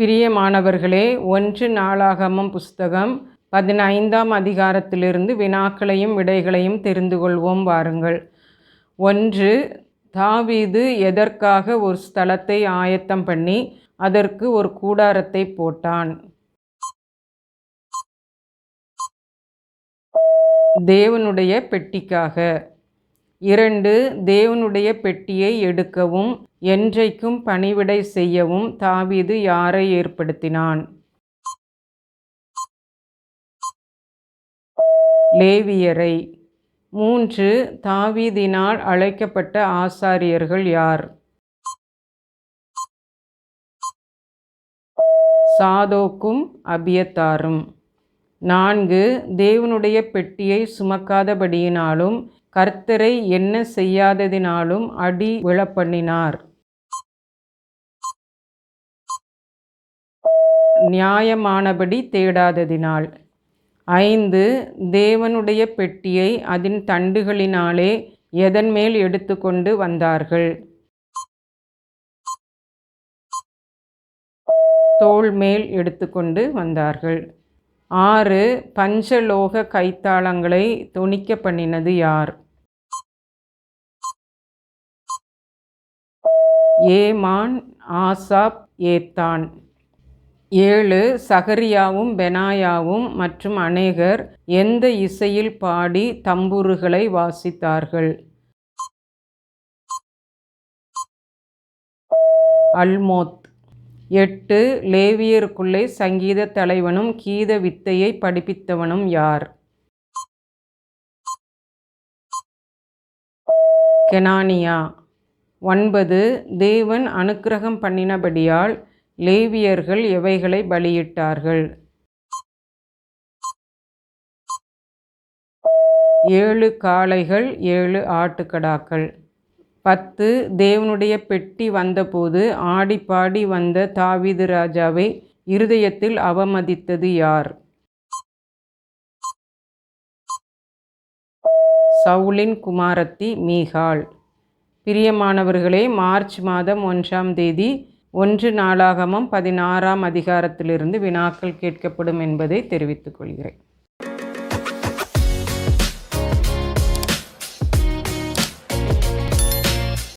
பிரியமானவர்களே ஒன்று நாளாகமம் புஸ்தகம் பதினைந்தாம் அதிகாரத்திலிருந்து வினாக்களையும் விடைகளையும் தெரிந்து கொள்வோம் வாருங்கள். ஒன்று தாவீது எதற்காக ஒரு ஸ்தலத்தை ஆயத்தம் பண்ணி அதற்கு ஒரு கூடாரத்தை போட்டான்? தேவனுடைய பெட்டிக்காக. இரண்டு தேவனுடைய பெட்டியை எடுக்கவும் என்றைக்கும் பணிவிடை செய்யவும் தாவீது யாரை ஏற்படுத்தினான்? லேவியரை. மூன்று தாவீதினால் அழைக்கப்பட்ட ஆசாரியர்கள் யார்? சாதோக்கும் அபியத்தாரும். நான்கு தேவனுடைய பெட்டியை சுமக்காதபடியினாலும் கர்த்தரை என்ன செய்யாததினாலும் அடி விழப்பண்ணினார். நியாயமானபடி தேடாததினால். ஐந்து தேவனுடைய பெட்டியை அதன் தண்டுகளினாலே எதன் மேல் எடுத்துக்கொண்டு வந்தார்கள்? தோல் மேல் எடுத்துக்கொண்டு வந்தார்கள். ஆறு பஞ்சலோக கைத்தாளங்களை துணிக்க பண்ணினது யார்? Heman Asaph Ethan. ஏழு சகரியாவும் பெனாயாவும் மற்றும் அநேகர் எந்த இசையில் பாடி தம்புருகளை வாசித்தார்கள்? அல்மோத். எட்டு லேவியருக்குள்ளே சங்கீத தலைவனும் கீத வித்தையை படிப்பித்தவனும் யார்? கெனானியா. ஒன்பது தேவன் அனுக்கிரகம் பண்ணினபடியால் லேவியர்கள் எவைகளை பலியிட்டார்கள்? ஏழு காளைகள் ஏழு ஆட்டுக்கடாக்கள். பத்து தேவனுடைய பெட்டி வந்தபோது ஆடிப்பாடி வந்த தாவீது ராஜாவை இருதயத்தில் அவமதித்தது யார்? சவுலின் குமாரத்தி மீகாள். பிரியமானவர்களே மார்ச் மாதம் ஒன்றாம் தேதி ஒன்று நாளாகமம் பதினாறாம் அதிகாரத்திலிருந்து வினாக்கள் கேட்கப்படும் என்பதை தெரிவித்துக் கொள்கிறேன்.